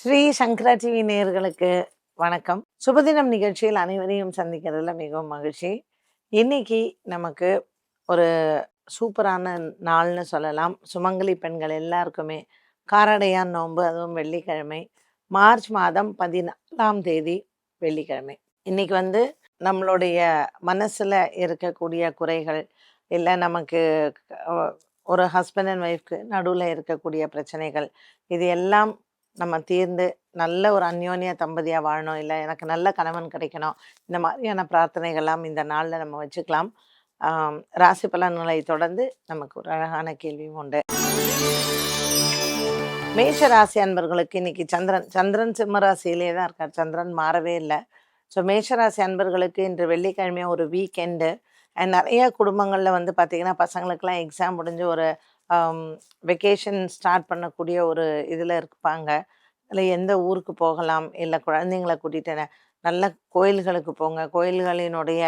ஸ்ரீ சங்கரா TV நேயர்களுக்கு வணக்கம். சுபதினம் நிகழ்ச்சியில் அனைவரையும் சந்திக்கிறதுல மிகவும் மகிழ்ச்சி. இன்னைக்கு நமக்கு ஒரு சூப்பரான நாள்னு சொல்லலாம். சுமங்கலி பெண்கள் எல்லாருக்குமே காரடையான் நோன்பு அதுவும் வெள்ளிக்கிழமை. மார்ச் மாதம் பதினாலாம் தேதி வெள்ளிக்கிழமை. இன்னைக்கு வந்து நம்மளுடைய மனசில் இருக்கக்கூடிய குறைகள் இல்லை நமக்கு ஒரு ஹஸ்பண்ட் அண்ட் ஒய்ஃப்க்கு நடுவில் இருக்கக்கூடிய பிரச்சனைகள் இது எல்லாம் நம்ம தீர்ந்து நல்ல ஒரு அந்யோன்ய தம்பதியாக வாழணும். இல்லை எனக்கு நல்ல கணவன் கிடைக்கணும். இந்த மாதிரியான பிரார்த்தனைகள்லாம் இந்த நாளில் நம்ம வச்சுக்கலாம். ராசி பலன்களை தொடர்ந்து நமக்கு ஒரு அழகான கேள்வியும் உண்டு. மேஷ ராசி அன்பர்களுக்கு இன்னைக்கு சந்திரன் சந்திரன் சிம்ம ராசியிலே தான் இருக்கார். சந்திரன் மாறவே இல்லை. ஸோ மேஷராசி அன்பர்களுக்கு இன்று வெள்ளிக்கிழமையாக ஒரு வீக்கெண்டு அண்ட் நிறைய குடும்பங்களில் வந்து பார்த்திங்கன்னா பசங்களுக்கெல்லாம் எக்ஸாம் முடிஞ்சு ஒரு வெக்கேஷன் ஸ்டார்ட் பண்ணக்கூடிய ஒரு இதில் இருப்பாங்க. இல்லை எந்த ஊருக்கு போகலாம் இல்லை குழந்தைங்கள கூட்டிகிட்டு நல்ல கோயில்களுக்கு போங்க. கோயில்களினுடைய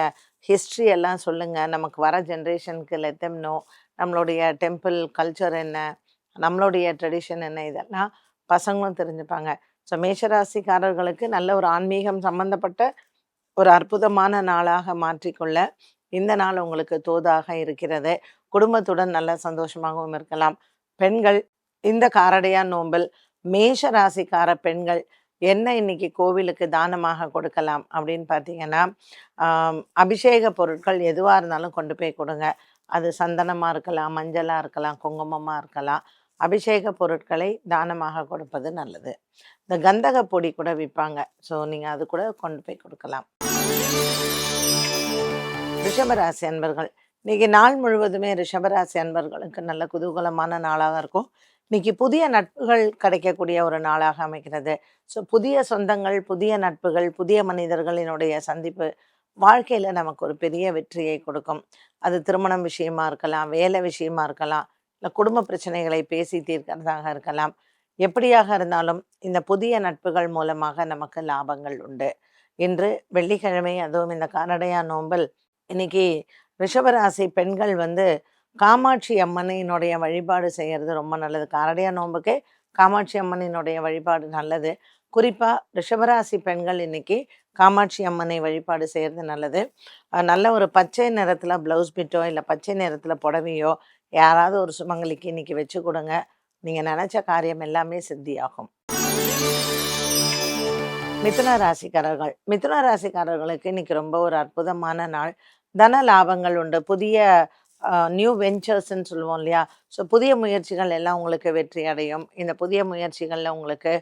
ஹிஸ்ட்ரி எல்லாம் சொல்லுங்கள் நமக்கு வர ஜென்ரேஷனுக்கு லெத்தம்னோ நம்மளுடைய டெம்பிள் கல்ச்சர் என்ன நம்மளுடைய ட்ரெடிஷன் என்ன இதெல்லாம் பசங்களும் தெரிஞ்சுப்பாங்க. ஸோ மேஷராசிக்காரர்களுக்கு நல்ல ஒரு ஆன்மீகம் சம்பந்தப்பட்ட ஒரு அற்புதமான நாளாக மாற்றிக்கொள்ள இந்த நாள் உங்களுக்கு தோதாக இருக்கிறது. குடும்பத்துடன் நல்ல சந்தோஷமாகவும் இருக்கலாம். பெண்கள் இந்த காரடையா நோம்பில் மேஷ ராசிக்கார பெண்கள் என்ன இன்னைக்கு கோவிலுக்கு தானமாக கொடுக்கலாம் அப்படின்னு பார்த்தீங்கன்னா அபிஷேக பொருட்கள் எதுவாக இருந்தாலும் கொண்டு போய் கொடுங்க. அது சந்தனமாக இருக்கலாம் மஞ்சளாக இருக்கலாம் குங்குமமாக இருக்கலாம். அபிஷேக பொருட்களை தானமாக கொடுப்பது நல்லது. இந்த கந்தக பொடி கூட விற்பாங்க. ஸோ நீங்கள் அது கூட கொண்டு போய் கொடுக்கலாம். ரிஷபராசி அன்பர்கள் இன்னைக்கு நாள் முழுவதுமே ரிஷபராசி அன்பர்களுக்கு நல்ல குதூகலமான நாளாக இருக்கும். இன்னைக்கு புதிய நட்புகள் கிடைக்கக்கூடிய ஒரு நாளாக அமைகிறது. ஸோ புதிய சொந்தங்கள் புதிய நட்புகள் புதிய மனிதர்களினுடைய சந்திப்பு வாழ்க்கையில் நமக்கு ஒரு பெரிய வெற்றியை கொடுக்கும். அது திருமணம் விஷயமா இருக்கலாம் வேலை விஷயமா இருக்கலாம் இல்லை குடும்ப பிரச்சனைகளை பேசி தீர்க்கிறதாக இருக்கலாம். எப்படியாக இருந்தாலும் இந்த புதிய நட்புகள் மூலமாக நமக்கு லாபங்கள் உண்டு. இன்று வெள்ளிக்கிழமை அதுவும் இந்த காரடையா நோம்பல் இன்னைக்கு ரிஷபராசி பெண்கள் வந்து காமாட்சி அம்மனினுடைய வழிபாடு செய்கிறது ரொம்ப நல்லது. காரடியா நோம்புக்கு காமாட்சி அம்மனினுடைய வழிபாடு நல்லது. குறிப்பாக ரிஷபராசி பெண்கள் இன்னைக்கு காமாட்சி அம்மனை வழிபாடு செய்கிறது நல்லது. நல்ல ஒரு பச்சை நிறத்தில் ப்ளவுஸ் பிட்டோ இல்லை பச்சை நிறத்தில் புடவையோ யாராவது ஒரு சுமங்கலிக்கு இன்னைக்கு வச்சு கொடுங்க. நீங்கள் நினச்ச காரியம் எல்லாமே சித்தியாகும். மிதுன ராசிக்காரர்கள். மிதுன ராசிக்காரர்களுக்கு இன்னைக்கு ரொம்ப ஒரு அற்புதமான நாள். தன லாபங்கள் உண்டு. புதிய நியூ வெஞ்சர்ஸ்ன்னு சொல்லுவோம் இல்லையா? ஸோ புதிய முயற்சிகள் எல்லாம் உங்களுக்கு வெற்றி அடையும். இந்த புதிய முயற்சிகளில் உங்களுக்கு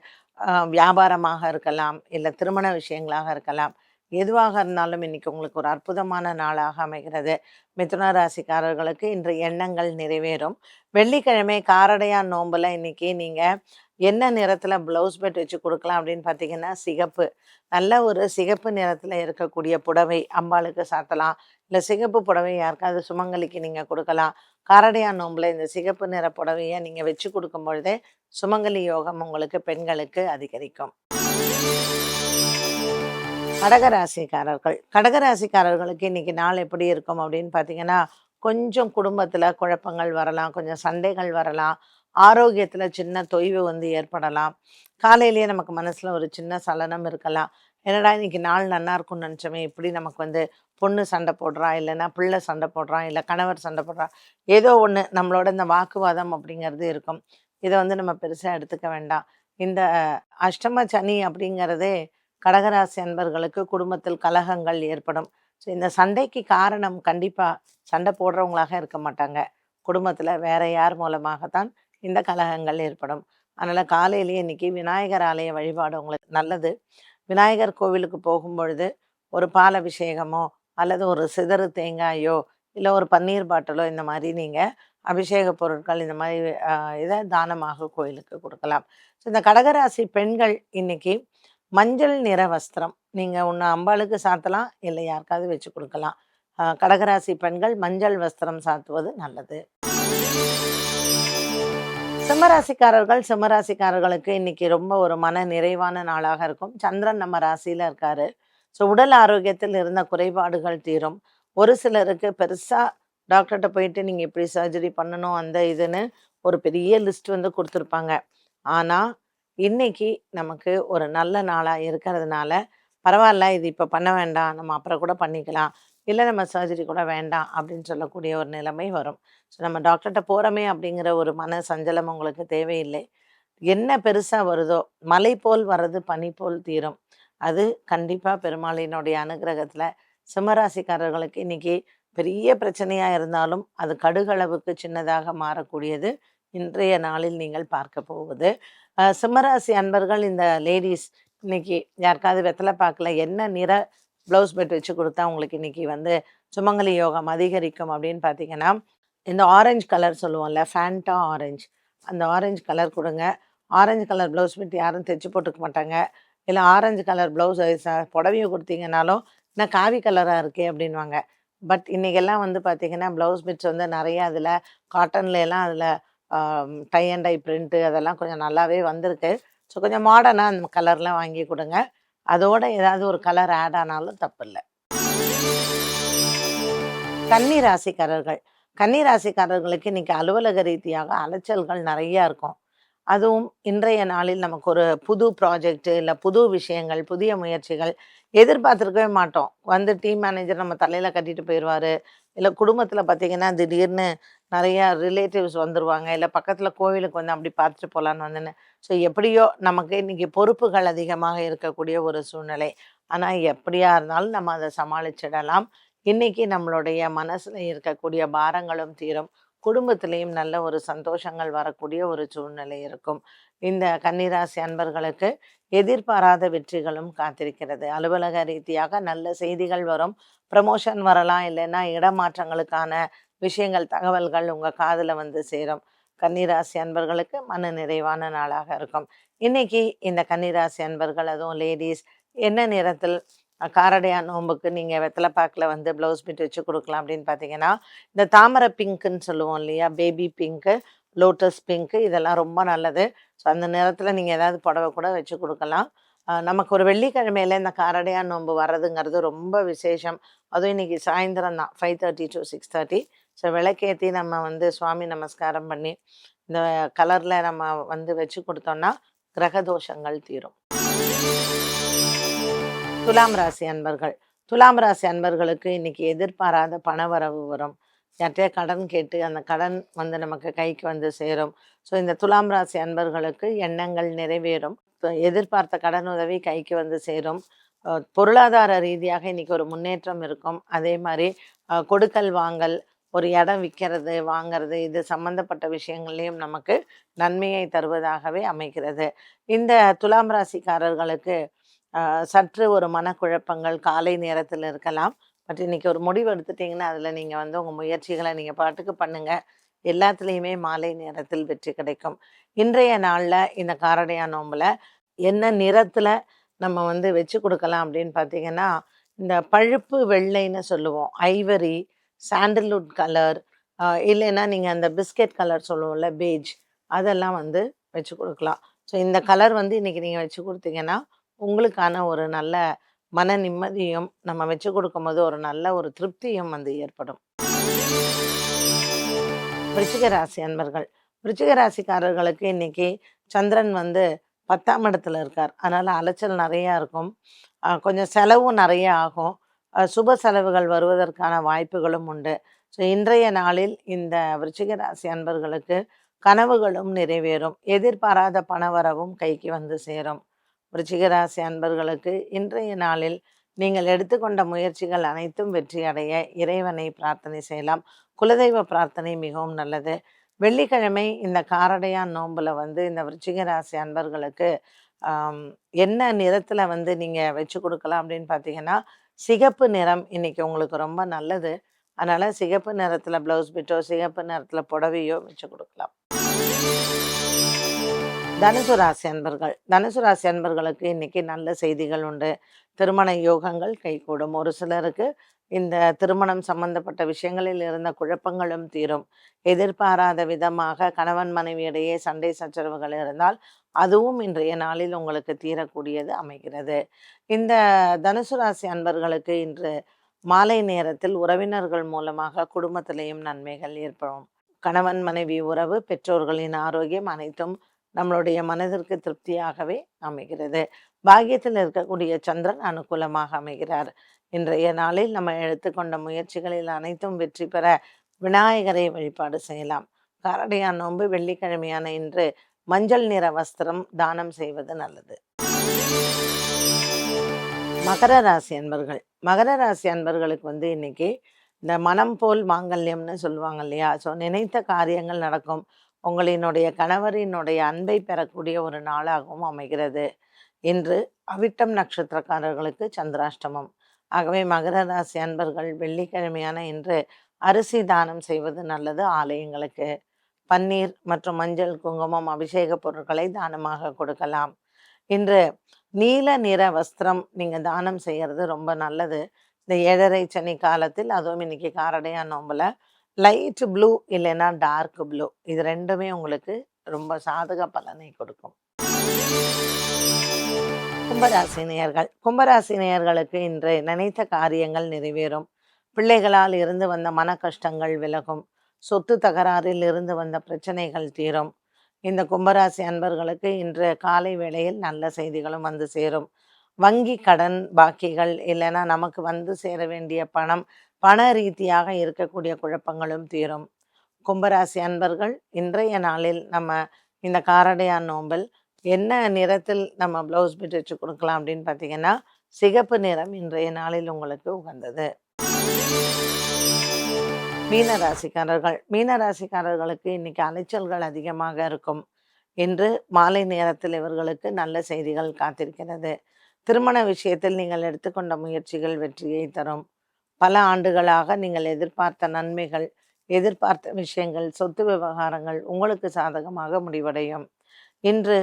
வியாபாரமாக இருக்கலாம் இல்லை திருமண விஷயங்களாக இருக்கலாம். எதுவாக இருந்தாலும் இன்னைக்கு உங்களுக்கு ஒரு அற்புதமான நாளாக அமைகிறது. மிதுன ராசிக்காரர்களுக்கு இன்று எண்ணங்கள் நிறைவேறும். வெள்ளிக்கிழமை காரடையா நோம்பில் இன்றைக்கி நீங்கள் என்ன நிறத்தில் ப்ளவுஸ் பெட் வச்சு கொடுக்கலாம் அப்படின்னு பார்த்தீங்கன்னா சிகப்பு. நல்ல ஒரு சிகப்பு நிறத்தில் இருக்கக்கூடிய புடவை அம்பாளுக்கு சாத்தலாம். இல்லை சிகப்பு புடவை யாருக்காவது சுமங்கலிக்கு நீங்கள் கொடுக்கலாம். காரடையா நோம்பில் இந்த சிகப்பு நிற புடவையை நீங்கள் வச்சு கொடுக்கும் பொழுதே சுமங்கலி யோகம் உங்களுக்கு பெண்களுக்கு அதிகரிக்கும். கடகராசிக்காரர்கள். கடகராசிக்காரர்களுக்கு இன்னைக்கு நாள் எப்படி இருக்கும் அப்படின்னு பார்த்தீங்கன்னா கொஞ்சம் குடும்பத்தில் குழப்பங்கள் வரலாம் கொஞ்சம் சண்டைகள் வரலாம். ஆரோக்கியத்தில் சின்ன தொய்வு வந்து ஏற்படலாம். காலையிலேயே நமக்கு மனசில் ஒரு சின்ன சலனம் இருக்கலாம். என்னடா இன்றைக்கி நாள் நல்லா இருக்கும்னு நினச்சோமே இப்படி நமக்கு வந்து பொண்ணு சண்டை போடுறா இல்லைன்னா பிள்ளை சண்டை போடுறான் இல்லை கணவர் சண்டை போடுறான் ஏதோ ஒன்று நம்மளோட இந்த வாக்குவாதம் அப்படிங்கிறது இருக்கும். இதை வந்து நம்ம பெருசாக எடுத்துக்க வேண்டாம். இந்த அஷ்டம சனி அப்படிங்கிறதே கடகராசி அன்பர்களுக்கு குடும்பத்தில் கலகங்கள் ஏற்படும். ஸோ இந்த சண்டைக்கு காரணம் கண்டிப்பாக சண்டை போடுறவங்களாக இருக்க மாட்டாங்க. குடும்பத்தில் வேற யார் மூலமாகத்தான் இந்த கலகங்கள் ஏற்படும். அதனால் காலையிலேயே இன்னைக்கு விநாயகர் ஆலய வழிபாடு உங்களுக்கு நல்லது. விநாயகர் கோவிலுக்கு போகும்பொழுது ஒரு பால் அபிஷேகமோ அல்லது ஒரு சிதறு தேங்காயோ இல்லை ஒரு பன்னீர் பாட்டிலோ இந்த மாதிரி நீங்கள் அபிஷேக பொருட்கள் இந்த மாதிரி இதை தானமாக கோயிலுக்கு கொடுக்கலாம். ஸோ இந்த கடகராசி பெண்கள் இன்னைக்கு மஞ்சள் நிற வஸ்திரம் நீங்கள் ஒன்று அம்பாளுக்கு சாத்தலாம் இல்லை யாருக்காவது வச்சு கொடுக்கலாம். கடகராசி பெண்கள் மஞ்சள் வஸ்திரம் சாத்துவது நல்லது. சிம்மராசிக்காரர்கள் சிம்மராசிக்காரர்களுக்கு இன்னைக்கு ரொம்ப ஒரு மன நிறைவான நாளாக இருக்கும். சந்திரன் நம்ம ராசியில இருக்காரு. ஸோ உடல் ஆரோக்கியத்தில் இருந்த குறைபாடுகள் தீரும். ஒரு சிலருக்கு பெருசா டாக்டர்கிட்ட போயிட்டு நீங்க இப்படி சர்ஜரி பண்ணணும் அந்த இதுன்னு ஒரு பெரிய லிஸ்ட் வந்து கொடுத்துருப்பாங்க. ஆனா இன்னைக்கு நமக்கு ஒரு நல்ல நாளாக இருக்கிறதுனால பரவாயில்ல இது இப்போ பண்ண வேண்டாம் நம்ம அப்புறம் கூட பண்ணிக்கலாம். இல்லை நம்ம சர்ஜரி கூட வேண்டாம் அப்படின்னு சொல்லக்கூடிய ஒரு நிலைமை வரும். ஸோ நம்ம டாக்டர்கிட்ட போகிறோமே அப்படிங்கிற ஒரு மன சஞ்சலம் உங்களுக்கு தேவையில்லை. என்ன பெருசாக வருதோ மலை போல் வர்றது பனி போல் தீரும். அது கண்டிப்பாக பெருமாளினுடைய அனுகிரகத்தில் சிம்மராசிக்காரர்களுக்கு இன்றைக்கி பெரிய பிரச்சனையாக இருந்தாலும் அது கடுகளவுக்கு சின்னதாக மாறக்கூடியது இன்றைய நாளில் நீங்கள் பார்க்க போவது. சிம்மராசி அன்பர்கள் இந்த லேடிஸ் இன்னைக்கு யாருக்காவது வெத்தலை பார்க்கல என்ன நிற ப்ளவுஸ் பெட் வச்சு கொடுத்தா உங்களுக்கு இன்னைக்கு வந்து சுமங்கலி யோகம் அதிகரிக்கும் அப்படின்னு பார்த்தீங்கன்னா இந்த ஆரஞ்சு கலர் சொல்லுவோம்ல ஃபேண்டா ஆரஞ்சு அந்த ஆரஞ்சு கலர் கொடுங்க. ஆரஞ்சு கலர் ப்ளவுஸ் பெட் யாரும் தைச்சு போட்டுக்க மாட்டாங்க. இல்லை ஆரஞ்சு கலர் ப்ளவுஸ் புடவையை கொடுத்தீங்கனாலும் நான் காவி கலராக இருக்கே அப்படின்வாங்க பட் இன்றைக்கெல்லாம் வந்து பார்த்தீங்கன்னா ப்ளவுஸ் பிட்ஸ் வந்து நிறைய அதில் காட்டன்ல எல்லாம் அதில் டை அண்ட் டை பிரிண்ட்டு அதெல்லாம் கொஞ்சம் நல்லாவே வந்திருக்கு. ஸோ கொஞ்சம் மாடர்னாக அந்த கலர்லாம் வாங்கி கொடுங்க. அதோட ஏதாவது ஒரு கலர் ஆட் ஆனாலும் தப்பில்லை. கன்னி ராசிக்காரர்கள் கன்னி ராசிக்காரர்களுக்கு இன்னைக்கு அலுவலக ரீதியாக அலைச்சல்கள் நிறையா இருக்கும். அதுவும் இன்றைய நாளில் நமக்கு ஒரு புது ப்ராஜெக்ட் இல்லை புது விஷயங்கள் புதிய முயற்சிகள் எதிர்பார்த்துருக்கவே மாட்டோம். வந்து டீம் மேனேஜர் நம்ம தலையில் கட்டிட்டு போயிடுவார் இல்லை குடும்பத்தில் பார்த்தீங்கன்னா திடீர்னு நிறைய ரிலேட்டிவ்ஸ் வந்துடுவாங்க இல்லை பக்கத்தில் கோவிலுக்கு வந்து அப்படி பார்த்துட்டு போகலான்னு வந்தேன்னு. ஸோ எப்படியோ நமக்கு இன்றைக்கி பொறுப்புகள் அதிகமாக இருக்கக்கூடிய ஒரு சூழ்நிலை. ஆனால் எப்படியா இருந்தாலும் நம்ம அதை சமாளிச்சிடலாம். இன்றைக்கி நம்மளுடைய மனசில் இருக்கக்கூடிய பாரங்களும் தீரும். குடும்பத்திலையும் நல்ல ஒரு சந்தோஷங்கள் வரக்கூடிய ஒரு சூழ்நிலை இருக்கும். இந்த கன்னிராசி அன்பர்களுக்கு எதிர்பாராத வெற்றிகளும் காத்திருக்கிறது. அலுவலக ரீதியாக நல்ல செய்திகள் வரும். ப்ரமோஷன் வரலாம் இல்லைன்னா இடமாற்றங்களுக்கான விஷயங்கள் தகவல்கள் உங்கள் காதில் வந்து சேரும். கன்னிராசி அன்பர்களுக்கு மன நிறைவான நாளாக இருக்கும். இன்னைக்கு இந்த கன்னிராசி அன்பர்கள் அதுவும் லேடிஸ் என்ன நேரத்தில் காரடையா நோம்புக்கு நீங்கள் வெத்தலை பாக்கில் வந்து ப்ளவுஸ் பிட் வச்சு கொடுக்கலாம் அப்படின்னு பார்த்தீங்கன்னா இந்த தாமரை பிங்க்குன்னு சொல்லுவோம் இல்லையா? பேபி பிங்க்கு லோட்டஸ் பிங்க்கு இதெல்லாம் ரொம்ப நல்லது. ஸோ அந்த நேரத்தில் நீங்கள் ஏதாவது புடவை கூட வச்சு கொடுக்கலாம். நமக்கு ஒரு வெள்ளிக்கிழமையில இந்த காரடையா நோன்பு வர்றதுங்கிறது ரொம்ப விசேஷம். அதுவும் இன்னைக்கு சாயந்தரம் தான் five thirty to six thirty so விளக்கேற்றி நம்ம வந்து சுவாமி நமஸ்காரம் பண்ணி இந்த கலரில் நம்ம வந்து வச்சு கொடுத்தோம்னா கிரக தோஷங்கள் தீரும். துலாம் ராசி அன்பர்கள். துலாம் ராசி அன்பர்களுக்கு இன்னைக்கு எதிர்பாராத பணவரவு வரும். யார்கிட்டயே கடன் கேட்டு அந்த கடன் வந்து நமக்கு கைக்கு வந்து சேரும். ஸோ இந்த துலாம் ராசி அன்பர்களுக்கு எண்ணங்கள் நிறைவேறும். எதிர்பார்த்த கடன் உதவி கைக்கு வந்து சேரும். பொருளாதார ரீதியாக இன்னைக்கு ஒரு முன்னேற்றம் இருக்கும். அதே மாதிரி கொடுக்கல் வாங்கல் ஒரு இடம் விற்கிறது வாங்கிறது இது சம்பந்தப்பட்ட விஷயங்கள்லையும் நமக்கு நன்மையை தருவதாகவே அமைகிறது. இந்த துலாம் ராசிக்காரர்களுக்கு சற்று ஒரு மனக்குழப்பங்கள் காலை நேரத்தில் இருக்கலாம். பட் இன்றைக்கி ஒரு முடிவு எடுத்துட்டிங்கன்னா அதில் நீங்கள் வந்து உங்கள் முயற்சிகளை நீங்கள் பாட்டுக்கு பண்ணுங்கள் எல்லாத்துலேயுமே மாலை நேரத்தில் வெற்றி கிடைக்கும். இன்றைய நாளில் இந்த காரடையா நோம்பில் என்ன நிறத்தில் நம்ம வந்து வச்சு கொடுக்கலாம் அப்படின்னு பார்த்தீங்கன்னா இந்த பழுப்பு வெள்ளைன்னு சொல்லுவோம். ஐவரி சாண்டல்வுட் கலர் இல்லைன்னா நீங்கள் அந்த பிஸ்கெட் கலர் சொல்லுவோம்ல பேஜ் அதெல்லாம் வந்து வச்சு கொடுக்கலாம். ஸோ இந்த கலர் வந்து இன்றைக்கி நீங்கள் வச்சு கொடுத்தீங்கன்னா உங்களுக்கான ஒரு நல்ல மன நிம்மதியும் நம்ம வச்சு கொடுக்கும்போது ஒரு நல்ல ஒரு திருப்தியும் வந்து ஏற்படும். விருச்சிக ராசி அன்பர்கள். விருச்சிக ராசிக்காரர்களுக்கு இன்னைக்கு சந்திரன் வந்து பத்தாம் இடத்துல இருக்கார். அதனால் அலைச்சல் நிறையா இருக்கும். கொஞ்சம் செலவும் நிறைய ஆகும். சுப செலவுகள் வருவதற்கான வாய்ப்புகளும் உண்டு. ஸோ இன்றைய நாளில் இந்த விருச்சிக ராசி அன்பர்களுக்கு கனவுகளும் நிறைவேறும். எதிர்பாராத பணவரவும் கைக்கு வந்து சேரும். விருச்சிக ராசி அன்பர்களுக்கு இன்றைய நாளில் நீங்கள் எடுத்துக்கொண்ட முயற்சிகள் அனைத்தும் வெற்றியடைய இறைவனை பிரார்த்தனை செய்யலாம். குலதெய்வ பிரார்த்தனை மிகவும் நல்லது. வெள்ளிக்கிழமை இந்த காரடையான் நோம்பில் வந்து இந்த விருச்சிக ராசி அன்பர்களுக்கு என்ன நிறத்தில் வந்து நீங்கள் வச்சு கொடுக்கலாம் அப்படின்னு பார்த்தீங்கன்னா சிகப்பு நிறம் இன்னைக்கு உங்களுக்கு ரொம்ப நல்லது. அதனால சிகப்பு நிறத்தில் பிளவுஸ் பிட்டோ சிகப்பு நிறத்தில் புடவையோ வச்சு கொடுக்கலாம். தனுசு ராசி அன்பர்கள். தனுசு ராசி அன்பர்களுக்கு இன்னைக்கு நல்ல செய்திகள் உண்டு. திருமண யோகங்கள் கைகூடும். ஒரு சிலருக்கு இந்த திருமணம் சம்பந்தப்பட்ட விஷயங்களில் இருந்த குழப்பங்களும் தீரும். எதிர்பாராத விதமாக கணவன் மனைவியிடையே சண்டை சச்சரவுகள் இருந்தால் அதுவும் இன்றைய நாளில் உங்களுக்கு தீரக்கூடியது அமைகிறது. இந்த தனுசு ராசி அன்பர்களுக்கு இன்று மாலை நேரத்தில் உறவினர்கள் மூலமாக குடும்பத்திலேயும் நன்மைகள் ஏற்படும். கணவன் மனைவி உறவு பெற்றோர்களின் ஆரோக்கியம் அனைத்தும் நம்மளுடைய மனதிற்கு திருப்தியாகவே அமைகிறது. பாக்கியத்தில் இருக்கக்கூடிய சந்திரன் அனுகூலமாக அமைகிறார். இன்றைய நாளில் நம்ம எடுத்துக்கொண்ட முயற்சிகளில் அனைத்தும் வெற்றி பெற விநாயகரை வழிபாடு செய்யலாம். காரடையான் நோன்பு வெள்ளிக்கிழமையான இன்று மஞ்சள் நிற வஸ்திரம் தானம் செய்வது நல்லது. மகர ராசி அன்பர்கள். மகர ராசி அன்பர்களுக்கு வந்து இன்னைக்கு இந்த மனம் போல் மாங்கல்யம்னு சொல்லுவாங்க இல்லையா? ஸோ நினைத்த காரியங்கள் நடக்கும். உங்களினுடைய கணவரினுடைய அன்பை பெறக்கூடிய ஒரு நாளாகவும் அமைகிறது. இன்று அவிட்டம் நட்சத்திரக்காரர்களுக்கு சந்திராஷ்டமம். ஆகவே மகர ராசி அன்பர்கள் வெள்ளிக்கிழமையான இன்று அரிசி தானம் செய்வது நல்லது ஆலயங்களுக்கு. பன்னீர் மற்றும் மஞ்சள் குங்குமம் அபிஷேக பொருட்களை தானமாக கொடுக்கலாம். இன்று நீல நிற வஸ்திரம் நீங்கள் தானம் செய்கிறது ரொம்ப நல்லது. இந்த ஏழரை சனி காலத்தில் அதுவும் இன்னைக்கு காரடையா நோம்பலை லைட் ப்ளூ இல்லைன்னா டார்க் ப்ளூ இது ரெண்டுமே உங்களுக்கு ரொம்ப சாதக பலனை கொடுக்கும். கும்பராசி நேயர்கள். கும்பராசி நேயர்களுக்கு இன்று நினைத்த காரியங்கள் நிறைவேறும். பிள்ளைகளால் இருந்து வந்த மன கஷ்டங்கள் விலகும். சொத்து தகராறில் இருந்து வந்த பிரச்சனைகள் தீரும். இந்த கும்பராசி அன்பர்களுக்கு இன்று காலை வேளையில் நல்ல செய்திகளும் வந்து சேரும். வங்கி கடன் பாக்கிகள் இல்லைன்னா நமக்கு வந்து சேர வேண்டிய பணம் பண ரீதியாக இருக்கக்கூடிய குழப்பங்களும் தீரும். கும்பராசி அன்பர்கள் இன்றைய நாளில் நம்ம இந்த காரடையான் நோம்பல் என்ன நிறத்தில் நம்ம ப்ளவுஸ் பிட் வச்சு கொடுக்கலாம் அப்படின்னு பார்த்தீங்கன்னா சிகப்பு நிறம் இன்றைய நாளில் உங்களுக்கு உகந்தது. மீனராசிக்காரர்கள் மீனராசிக்காரர்களுக்கு இன்னைக்கு அலைச்சல்கள் அதிகமாக இருக்கும். இன்று மாலை நேரத்தில் இவர்களுக்கு நல்ல செய்திகள் காத்திருக்கிறது. திருமண விஷயத்தில் நீங்கள் எடுத்துக்கொண்ட முயற்சிகள் வெற்றியை தரும். பல ஆண்டுகளாக நீங்கள் எதிர்பார்த்த நன்மைகள் எதிர்பார்த்த விஷயங்கள் சொத்து விவகாரங்கள் உங்களுக்கு சாதகமாக முடிவடையும். இன்று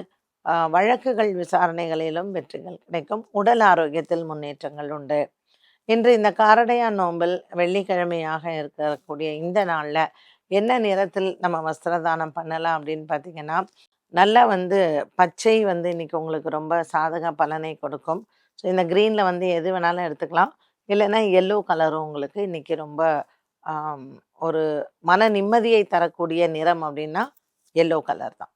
வழக்குகள் விசாரணைகளிலும் வெற்றிகள் கிடைக்கும். உடல் ஆரோக்கியத்தில் முன்னேற்றங்கள் உண்டு. இன்று இந்த காரடையான் நோம்பில் வெள்ளிக்கிழமையாக இருக்கக்கூடிய இந்த நாளில் என்ன நிறத்தில் நம்ம வஸ்திரதானம் பண்ணலாம் அப்படின்னு பார்த்தீங்கன்னா நல்லா வந்து பச்சை வந்து இன்னைக்கு உங்களுக்கு ரொம்ப சாதக பலனை கொடுக்கும். ஸோ இந்த க்ரீனில் வந்து எது வேணாலும் எடுத்துக்கலாம். இல்லைன்னா எல்லோ கலரும் உங்களுக்கு இன்னைக்கு ரொம்ப ஒரு மன நிம்மதியை தரக்கூடிய நிறம் அப்படின்னா எல்லோ கலர் தான்.